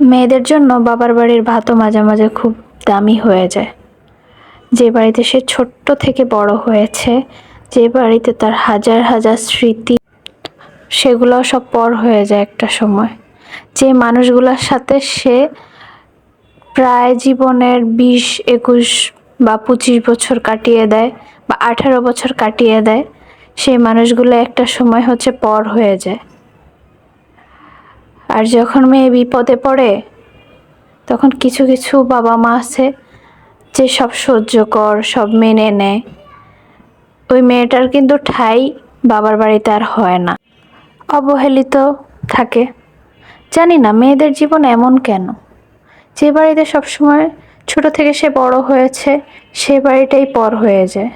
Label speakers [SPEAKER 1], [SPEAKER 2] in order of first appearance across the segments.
[SPEAKER 1] মেয়েদের জন্য বাবার বাড়ির ভাতও মাঝে মাঝে খুব দামি হয়ে যায়। যে বাড়িতে সে ছোট্ট থেকে বড় হয়েছে, যে বাড়িতে তার হাজার হাজার স্মৃতি সেগুলো সব পর হয়ে যায় একটা সময়। যে মানুষগুলোর সাথে সে প্রায় জীবনের বিশ, একুশ বা পঁচিশ বছর কাটিয়ে দেয় বা আঠারো বছর কাটিয়ে দেয়, সেই মানুষগুলো একটা সময় হচ্ছে পর হয়ে যায়। আর যখন মেয়ে বিপদে পড়ে, তখন কিছু কিছু বাবা মা আছে যে সব সহ্য কর, সব মেনে নেয় ওই মেয়েটার কিন্তু ঠাই বাবার বাড়িতে আর হয় না। অবহেলিত থাকে। জানি না, মেয়েদের জীবন এমন কেন? যে বাড়িতে সবসময় ছোট থেকে সে বড় হয়েছে, সে বাড়িটাই পর হয়ে যায়।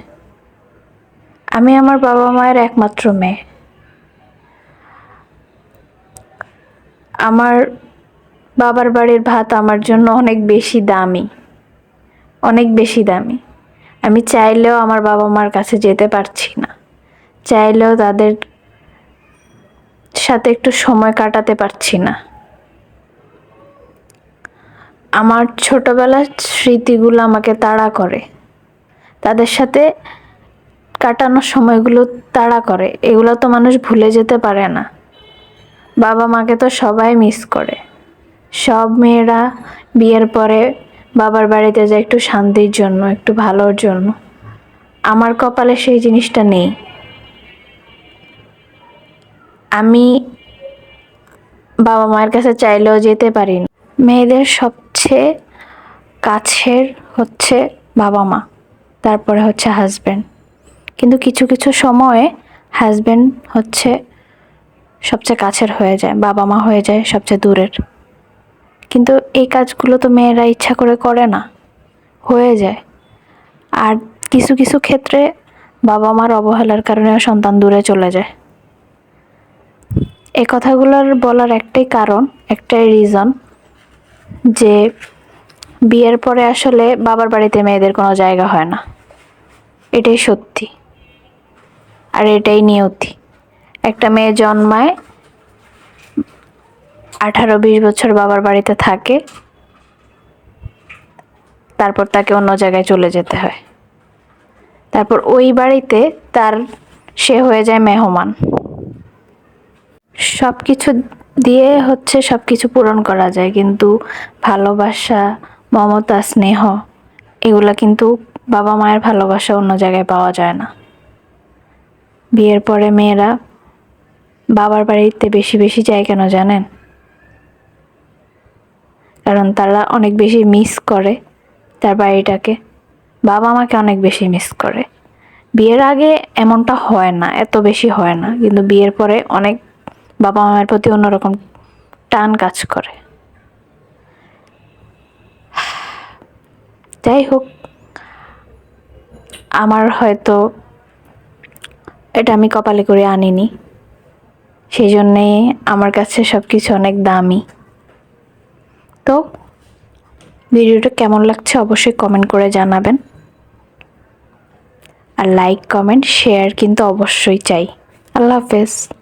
[SPEAKER 1] আমি আমার বাবা মায়ের একমাত্র মেয়ে। আমার বাবার বাড়ির ভাত আমার জন্য অনেক বেশি দামি। অনেক বেশি দামি। আমি চাইলেও আমার বাবা মার কাছে যেতে পারছি না। চাইলেও তাদের সাথে একটু সময় কাটাতে পারছি না। আমার ছোটবেলার স্মৃতিগুলো আমাকে তাড়া করে। তাদের সাথে কাটানোর সময়গুলো তাড়া করে। এগুলো তো মানুষ ভুলে যেতে পারে না। বাবা মাকে তো সবাই মিস করে। সব মেয়েরা বিয়ের পরে বাবার বাড়িতে যায় একটু শান্তির জন্য, একটু ভালোর জন্য। আমার কপালে সেই জিনিসটা নেই। আমি বাবা মায়ের কাছে চাইলেও যেতে পারি না মেয়েদের সবচেয়ে কাছের হচ্ছে বাবা মা, তারপরে হচ্ছে হাজব্যান্ড কিন্তু কিছু কিছু সময়ে হাজব্যান্ড হচ্ছে সবচেয়ে কাছের হয়ে যায়, বাবা মা হয়ে যায় সবচেয়ে দূরের। কিন্তু এই কাজগুলো তো মেয়েরা ইচ্ছা করে করে না, হয়ে যায়। আর কিছু কিছু ক্ষেত্রে বাবা মার অবহেলার কারণেও সন্তান দূরে চলে যায়। এই কথাগুলোর বলার একটাই কারণ, একটাই রিজন যে বিয়ের পরে আসলে বাবার বাড়িতে মেয়েদের কোনো জায়গা হয় না। এটাই সত্যি। আর এটাই নিয়তি। একটা মেয়ে জন্মায়, আঠারো বিশ বছর বাবার বাড়িতে থাকে। তারপর তাকে অন্য জায়গায় চলে যেতে হয়। তারপর ওই বাড়িতে তার, সে হয়ে যায় মেহমান। সব কিছু দিয়ে হচ্ছে সব কিছু পূরণ করা যায়, কিন্তু ভালোবাসা, মমতা, স্নেহ, এগুলো কিন্তু বাবা মায়ের ভালোবাসা অন্য জায়গায় পাওয়া যায় না। বিয়ের পরে মেয়েরা বাবার বাড়িতে বেশি বেশি যায় কেন জানেন? কারণ তারা অনেক বেশি মিস করে তার বাড়িটাকে। বাবা মাকে অনেক বেশি মিস করে। বিয়ের আগে এমনটা হয় না, এত বেশি হয় না। কিন্তু বিয়ের পরে অনেক বাবা মায়ের প্রতি অন্যরকম টান কাজ করে। যাই হোক, আমার হয়তো এটা আমি কপালে করে আনিনি। সেই জন্যে আমার কাছে সব কিছু অনেক দামি। তো, ভিডিওটা কেমন লাগছে অবশ্যই কমেন্ট করে জানাবেন। আর লাইক কমেন্ট শেয়ার কিন্তু অবশ্যই চাই। আল্লাহ হাফেজ।